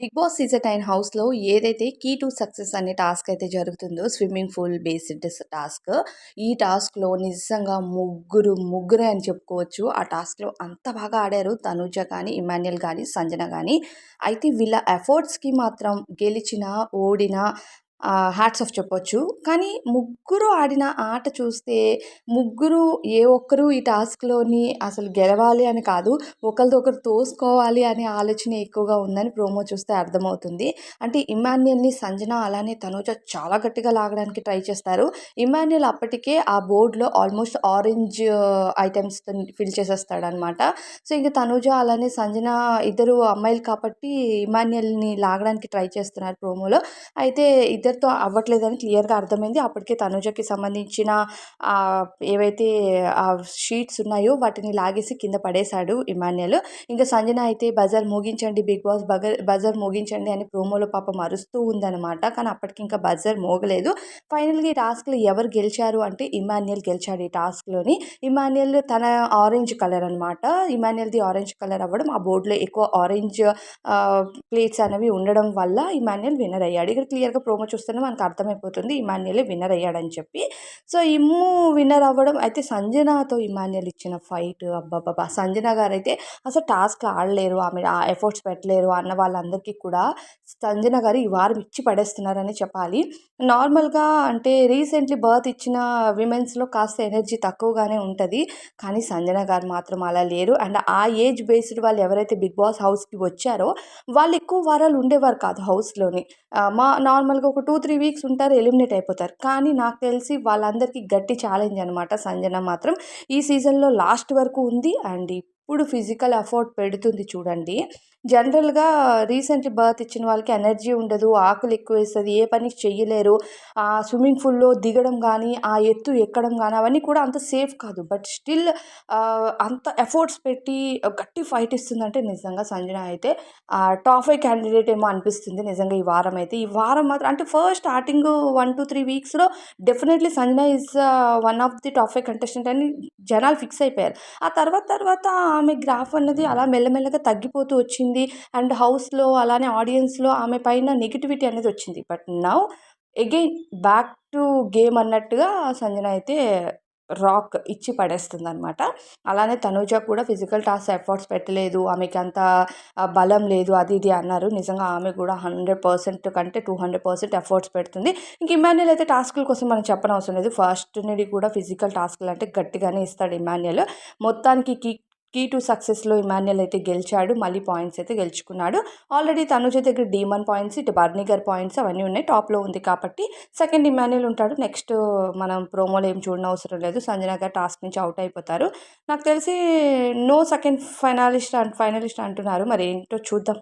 Big boss season nine హౌస్‌లో ఏదైతే key to success అనే టాస్క్ అయితే జరుగుతుందో స్విమ్మింగ్ పూల్ బేస్డ్ టాస్క్. ఈ టాస్క్‌లో నిజంగా ముగ్గురు ముగ్గురే అని చెప్పుకోవచ్చు. ఆ టాస్క్‌లో అంత బాగా ఆడారు తనూజ కానీ, ఇమాన్యుల్ కానీ సంజన కానీ అయితే వీళ్ళ ఎఫర్ట్స్‌కి మాత్రం గెలిచినా, ఓడినా హ్యాట్స్ ఆఫ్ చెప్పొచ్చు. కానీ ముగ్గురు ఆడిన ఆట చూస్తే ముగ్గురు ఏ ఒక్కరు ఈ టాస్క్‌లోని అసలు గెలవాలి అని కాదు. ఒకరితో ఒకరు తోసుకోవాలి అనే ఆలోచన ఎక్కువగా ఉందని ప్రోమో చూస్తే అర్థమవుతుంది. అంటే ఇమాన్యుయల్‌ని సంజన అలానే తనూజ చాలా గట్టిగా లాగడానికి ట్రై చేస్తారు. ఇమాన్యుయల్ అప్పటికే ఆ బోర్డ్‌లో ఆల్మోస్ట్ ఆరెంజ్ ఐటమ్స్ ఫిల్ చేసేస్తాడనమాట. సో, ఇంకా తనూజ అలానే సంజన ఇద్దరు అమ్మాయిలు కాబట్టి ఇమాన్యుయల్‌ని లాగడానికి ట్రై చేస్తున్నారు ప్రోమోలో. అయితే ఇద్దరు ఇద్దరితో అవ్వట్లేదని క్లియర్‌గా అర్థమైంది. అప్పటికే తనుజకి సంబంధించిన ఏవైతే ఆ షీట్స్ ఉన్నాయో వాటిని లాగేసి కింద పడేశాడు ఇమాన్యుయల్. ఇంకా సంజన అయితే బజర్ మోగించండి బిగ్ బాస్ బగర్ బజర్ మోగించండి అని ప్రోమోలో పాపం అరుస్తూ ఉందనమాట. కానీ అప్పటికి ఇంకా బజర్ మోగలేదు. ఫైనల్‌గా ఈ టాస్క్‌లో ఎవరు గెలిచారు అంటే ఇమాన్యుయల్ గెలిచాడు ఈ టాస్క్‌లోని. ఇమాన్యుయల్ తన ఆరెంజ్ కలర్ అనమాట. ఇమాన్యుయల్‌ది ఆరెంజ్ కలర్ అవ్వడం ఆ బోర్డ్‌లో ఎక్కువ ఆరెంజ్ ప్లేట్స్ అనేవి ఉండడం వల్ల ఇమాన్యుయల్ విన్నర్ అయ్యాడు. ఇక్కడ క్లియర్‌గా ప్రోమో చూస్తేనే మనకు అర్థమైపోతుంది ఇమాన్యుయలే విన్నర్ అయ్యాడని చెప్పి. సో, ఇమ్ము విన్నర్ అవ్వడం అయితే సంజనాతో ఇమాన్యల్ ఇచ్చిన ఫైట్ అబ్బబ్బబ్బా! సంజన అయితే అసలు టాస్క్ ఆడలేరు. ఆమె ఆ ఎఫర్ట్స్ పెట్టలేరు అన్న వాళ్ళందరికీ కూడా సంజన గారు ఈ వారం ఇచ్చి పడేస్తున్నారనే చెప్పాలి. నార్మల్‌గా అంటే రీసెంట్‌లీ బర్త్ ఇచ్చిన విమెన్స్‌లో కాస్త ఎనర్జీ తక్కువగానే ఉంటుంది కానీ సంజన గారు మాత్రం అలా లేరు. అండ్ ఆ ఏజ్ బేస్డ్ వాళ్ళు ఎవరైతే బిగ్ బాస్ హౌస్‌కి వచ్చారో వాళ్ళు ఎక్కువ వారాలు ఉండేవారు కాదు హౌస్‌లోని. మా నార్మల్‌గా ఒక 2, 3 వీక్స్ ఉంటారు. ఎలిమినేట్ అయిపోతారు. కానీ నాకు తెలిసి అందరికీ గట్టి ఛాలెంజ్ అనమాట సంజన మాత్రం. ఈ సీజన్‌లో లాస్ట్ వరకు ఉంది. అండ్ ఇప్పుడు ఫిజికల్ ఎఫర్ట్ పెడుతుంది చూడండి. జనరల్‌గా రీసెంట్‌లీ బర్త్ ఇచ్చిన వాళ్ళకి ఎనర్జీ ఉండదు. ఆకలి ఎక్కువేస్తది. ఏ పని చెయ్యలేరు. ఆ స్విమ్మింగ్ పూల్‌లో దిగడం కానీ ఆ ఎత్తు ఎక్కడం కానీ అవన్నీ కూడా అంత సేఫ్ కాదు. బట్ స్టిల్ అంత ఎఫర్ట్స్ పెట్టి గట్టి ఫైట్ ఇస్తుందంటే నిజంగా సంజన అయితే టాప్ ఫైవ్ క్యాండిడేట్ ఏమో అనిపిస్తుంది నిజంగా ఈ వారం అయితే. ఈ వారం మాత్రం అంటే first starting 1-3 వీక్స్‌లో definitely Sanjana is one of the top five contestant అని జనాలు ఫిక్స్ అయిపోయారు. ఆ తర్వాత తర్వాత ఆమె గ్రాఫ్ అన్నది అలా మెల్లమెల్లగా తగ్గిపోతూ వచ్చింది. అండ్ హౌస్‌లో అలానే ఆడియన్స్‌లో ఆమె పైన నెగటివిటీ అనేది వచ్చింది. But now again back to game అన్నట్టుగా సంజన అయితే రాక్ ఇచ్చి పడేస్తుంది అనమాట అలానే తనూజ కూడా ఫిజికల్ టాస్క్ ఎఫర్ట్స్ పెట్టలేదు. ఆమెకి అంత బలం లేదు అది ఇది అన్నారు. నిజంగా ఆమె కూడా 100% కంటే 200% ఎఫర్ట్స్ పెడుతుంది. ఇంక ఇమాన్యుల్ అయితే టాస్కుల కోసం మనం చెప్పనవసరం లేదు. ఫస్ట్ నుండి కూడా ఫిజికల్ టాస్క్‌లు అంటే గట్టిగానే ఇస్తాడు ఇమాన్యుల్ మొత్తానికి కిక్ కీ టు సక్సెస్‌లో ఇమాన్యుల్ అయితే గెలిచాడు. మళ్ళీ పాయింట్స్ అయితే గెలుచుకున్నాడు. ఆల్రెడీ తనుజ దగ్గర డీమన్ పాయింట్స్, ఇటు బర్నిగర్ పాయింట్స్ అవన్నీ ఉన్నాయి. టాప్‌లో ఉంది కాబట్టి సెకండ్ ఇమాన్యుల్ ఉంటాడు. నెక్స్ట్ మనం ప్రోమోలో ఏం చూడనవసరం లేదు. సంజన గారు టాస్క్ నుంచి అవుట్ అయిపోతారు. నాకు తెలిసి no second finalist and finalist అంటున్నారు. మరి ఏంటో చూద్దాం.